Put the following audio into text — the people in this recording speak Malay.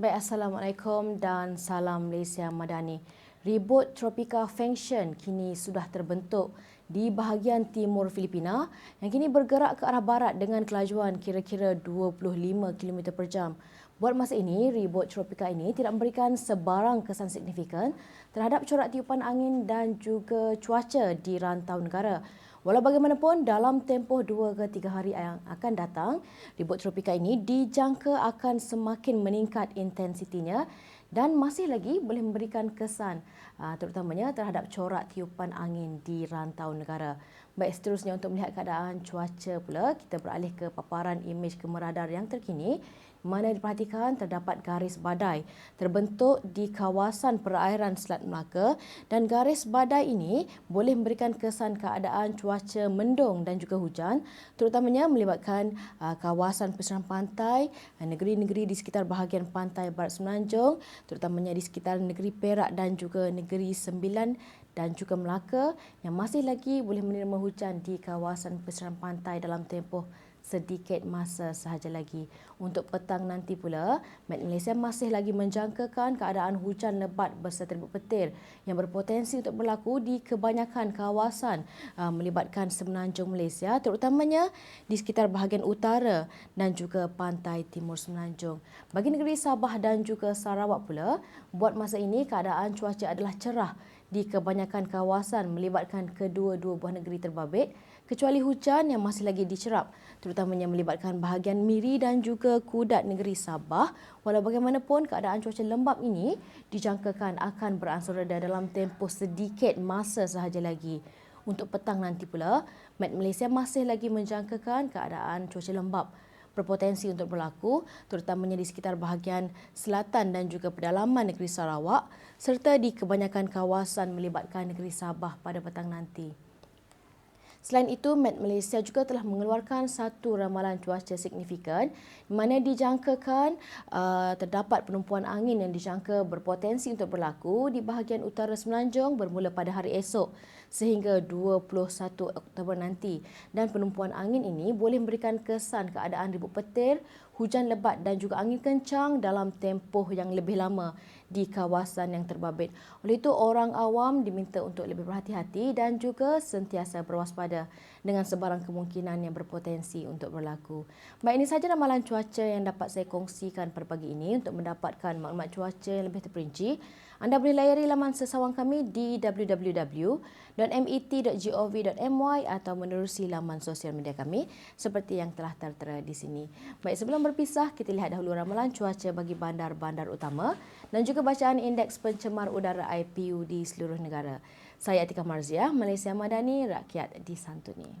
Baik, Assalamualaikum dan salam Malaysia Madani. Ribut tropika Fengshen kini sudah terbentuk di bahagian timur Filipina yang kini bergerak ke arah barat dengan kelajuan kira-kira 25 km per jam. Buat masa ini, ribut tropika ini tidak memberikan sebarang kesan signifikan terhadap corak tiupan angin dan juga cuaca di rantau negara. Walau bagaimanapun, dalam tempoh dua ke tiga hari yang akan datang, ribut tropika ini dijangka akan semakin meningkat intensitinya dan masih lagi boleh memberikan kesan ah, terutamanya terhadap corak tiupan angin di rantau negara. Baik, seterusnya untuk melihat keadaan cuaca pula, kita beralih ke paparan imej kemeradar yang terkini mana diperhatikan terdapat garis badai terbentuk di kawasan perairan Selat Melaka dan garis badai ini boleh memberikan kesan keadaan cuaca mendung dan juga hujan terutamanya melibatkan uh, kawasan pesisir pantai uh, negeri-negeri di sekitar bahagian pantai Barat Semenanjung terutamanya di sekitar negeri Perak dan juga negeri Sembilan dan juga Melaka yang masih lagi boleh menerima hujan di kawasan pesisir pantai dalam tempoh sedikit masa sahaja lagi. Untuk petang nanti pula, Met Malaysia masih lagi menjangkakan keadaan hujan lebat berserta ribut petir yang berpotensi untuk berlaku di kebanyakan kawasan uh, melibatkan semenanjung Malaysia terutamanya di sekitar bahagian utara dan juga pantai timur semenanjung. Bagi negeri Sabah dan juga Sarawak pula, buat masa ini keadaan cuaca adalah cerah di kebanyakan kawasan melibatkan kedua-dua buah negeri terbabit kecuali hujan yang masih lagi dicerap terutamanya melibatkan bahagian Miri dan juga Kudat negeri Sabah. Walau bagaimanapun keadaan cuaca lembap ini dijangkakan akan beransur reda dalam tempoh sedikit masa sahaja lagi. Untuk petang nanti pula Met Malaysia masih lagi menjangkakan keadaan cuaca lembap berpotensi untuk berlaku terutamanya di sekitar bahagian selatan dan juga pedalaman negeri Sarawak serta di kebanyakan kawasan melibatkan negeri Sabah pada petang nanti. Selain itu, Met Malaysia juga telah mengeluarkan satu ramalan cuaca signifikan di mana dijangkakan uh, terdapat penumpuan angin yang dijangka berpotensi untuk berlaku di bahagian utara Semenanjung bermula pada hari esok sehingga 21 Oktober nanti. Dan penumpuan angin ini boleh memberikan kesan keadaan ribut petir, hujan lebat dan juga angin kencang dalam tempoh yang lebih lama di kawasan yang terbabit. Oleh itu, orang awam diminta untuk lebih berhati-hati dan juga sentiasa berwaspada dengan sebarang kemungkinan yang berpotensi untuk berlaku. Baik, ini sahaja ramalan cuaca yang dapat saya kongsikan pada pagi ini untuk mendapatkan maklumat cuaca yang lebih terperinci. Anda boleh layari laman sesawang kami di www.met.gov.my atau menerusi laman sosial media kami seperti yang telah tertera di sini. Baik, sebelum berpisah, kita lihat dahulu ramalan cuaca bagi bandar-bandar utama dan juga bacaan indeks pencemar udara IPU di seluruh negara. Saya Atika Marzia, Malaysia Madani, Rakyat Disantuni.